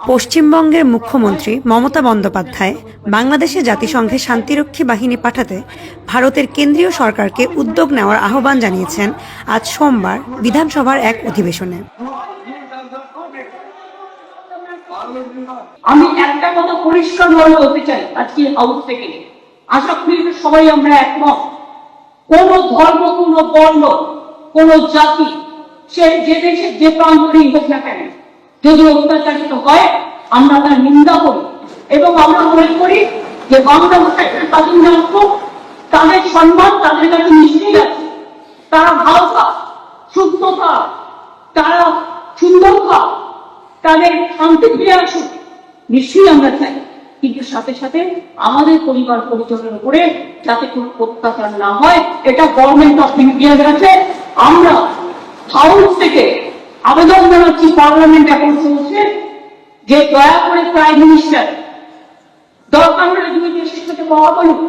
পশ্চিমবঙ্গের মুখ্যমন্ত্রী মমতা বন্দ্যোপাধ্যায় বাংলাদেশে জাতিসংঘে শান্তিরক্ষী বাহিনী পাঠাতে ভারতের কেন্দ্রীয় সরকারকে উদ্যোগ নেওয়ার আহ্বান জানিয়েছেন আজ সোমবার বিধানসভার এক অধিবেশনে। আমি একটা কথা পরিষ্কার ভাবে বলতে চাই আজকে হাউস থেকে। আশা করি সবাই আমরা একমত। কোন ধর্ম, কোন বর্ণ, কোন জাতি, সে যে দেশে যে প্রান্তরেই হোক না কেন যদি অত্যাচারিত হয়, আমরা তার নিন্দা করি। এবং আমরা মনে করি যে বাংলা তাদের সম্মান তাদের কাছে নিশ্চয়ই আছে। তারা ভাষা শুদ্ধতা তারা সুন্দরতা, তাদের শান্তি ফিরে আসুক, নিশ্চয়ই আমরা চাই। কিন্তু সাথে সাথে আমাদের পরিবার পরিজনের উপরে যাতে কোনো অত্যাচার না হয়, এটা গভর্নমেন্ট অফ ইন্ডিয়ার কাছে আমরা হাউস থেকে আবেদন জানাচ্ছি পার্লামেন্ট এখন চলছে যে দয়া করে প্রাইম মিনিস্টার দরকার হলে দুই দেশের সাথে বলুন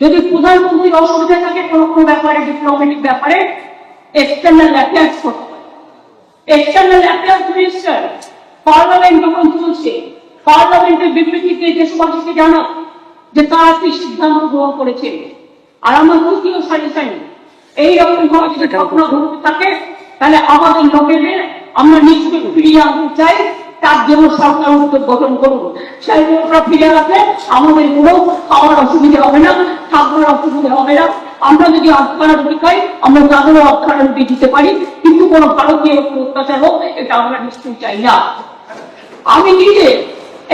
যদি প্রধানমন্ত্রীর অসুবিধা থাকে কোনো কোনো ব্যাপারে ডিপ্লোমেটিক ব্যাপারে এক্সটার্নাল অ্যাফেয়ার্স করতে পারে এক্সটার্নাল অ্যাফেয়ার্স মিনিস্টার পার্লামেন্ট যখন চলছে পার্লামেন্টের বিবৃতিতে দেশবাসীকে জানা যে তারা কি সিদ্ধান্ত গ্রহণ করেছে। আর আমার তৃতীয় সাজেশন এইরকম ঘটনা ঘটতে থাকে তাহলে আমাদের লোকেদের আমরা নিশ্চয়ই ফিরিয়ে আনতে চাই, তার জন্য সরকার উদ্যোগ গঠন করুন। সেই লোকরা ফিরে আসলে আমাদের কোনো খাওয়ার অসুবিধা হবে না, থাকবার অসুবিধা হবে না। আমরা যদি অর্থকারণটি খাই আমরা তাদেরও অর্থকারণটি দিতে পারি, কিন্তু কোনো ভারতীয় উপর অত্যাচার হোক, এটা আমরা নিশ্চয়ই চাই না। আমি নিজে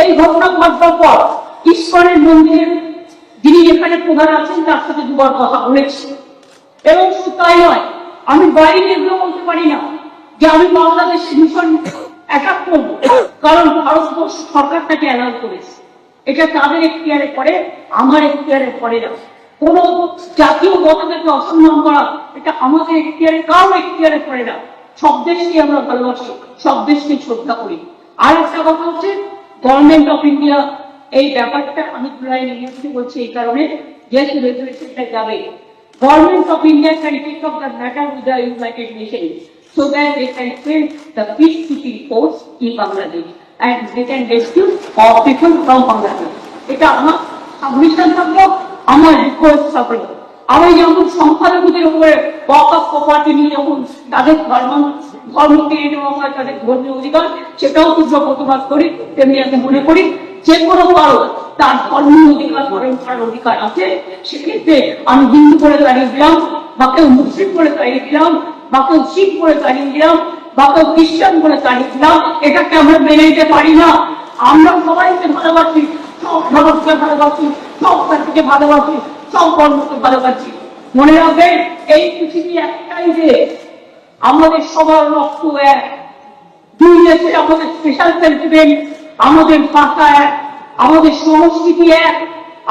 এই ঘটনা ঘটবার পর ঈশ্বরের মন্দিরের যিনি এখানে প্রধান আছেন, তার সাথে দুবার কথা বলেছি। এবং শুধু তাই নয় আমি বাইরে এগুলো বলতে পারি না যে আমি বাংলাদেশে ভীষণ অ্যাটাক করব। কারণ ভারতবর্ষ সরকার তাকে অ্যালাউ করেছে। এটা তাদের এখতিয়ারে পড়ে, আমার এখতিয়ারে পড়ে না। কোন জাতীয় মতকে অসম্মান করা এটা আমাদের এখতিয়ারে কারও এখতিয়ারে পড়ে না। সব দেশকে আমরা ভালোবাসি, সব দেশকে শ্রদ্ধা করি। আর একটা কথা হচ্ছে গভর্নমেন্ট অফ ইন্ডিয়া এই ব্যাপারটা আমি জুলাই নিয়ে বলছি এই কারণে যেহেতু রেজুলেশনটা যাবে government of India can take up the matter with the United Nations so that they can send the peacekeeping force in Bangladesh and they can rescue all people from Bangladesh. এটা আমার সাবমিশন থাকল আমার request থাকল আমি যেমন সংখ্যালঘুদের উপরে of property নিয়ে যখন তাদের ধর্ম ধর্মকে নেওয়া হয় তাদের ধর্মীয় অধিকার সেটাও তীব্র প্রতিবাদ করি তেমনি আমি মনে করি যে কোনো কারও তার ধর্মীয় অধিকার অধিকার আছে, সেক্ষেত্রে আমি হিন্দু করে দাঁড়িয়ে দিলাম, বা কেউ মুসলিম করে দাঁড়িয়ে দিলাম, বা কেউ শিখ করে দাঁড়িয়ে দিলাম, বা কেউ খ্রিস্টান করে দাঁড়িয়ে দিলাম, এটাকে আমরা মেনে নিতে পারি না। আমরা সবাইকে ভালোবাসি ধর্মকে ভালোবাসি সব জাতিকে ভালোবাসি, সব কর্মকে ভালোবাসি। মনে রাখবেন এই পৃথিবী একটাই যে আমাদের সবার রক্ত এক। দুই দেশে আমাদের স্পেশাল সেন্টিমেন্ট আমাদের ভাষা এক। আমাদের সংস্কৃতি এক,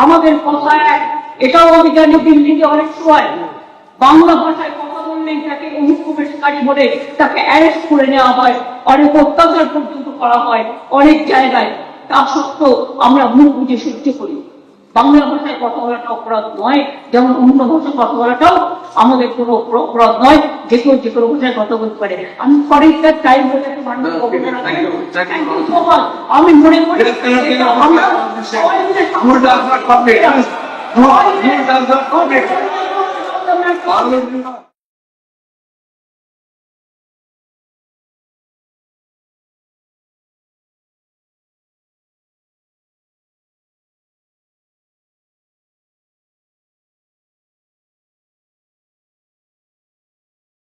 আমাদের কথা এক। এটাও আমি জানি দিল্লিতে অনেক সময় বাংলা ভাষায় কথা বললেই তাকে অনুপ্রবেশকারী বলে তাকে অ্যারেস্ট করে নেওয়া হয়। অনেক অত্যাচার পর্যন্ত করা হয় অনেক জায়গায়। তা সত্ত্বেও আমরা মুখ বুঝে সহ্য করি। বাংলা ভাষায় কথা বলাটা অপরাধ নয় যেমন অন্য ভাষায় কথা বলাটাও আমাদের কোনো অপরাধ নয় যে কেউ যে কোনো ভাষায় কথা বলতে পারে আমি পরে তার টাইম হলে. আমি মনে করি আমরা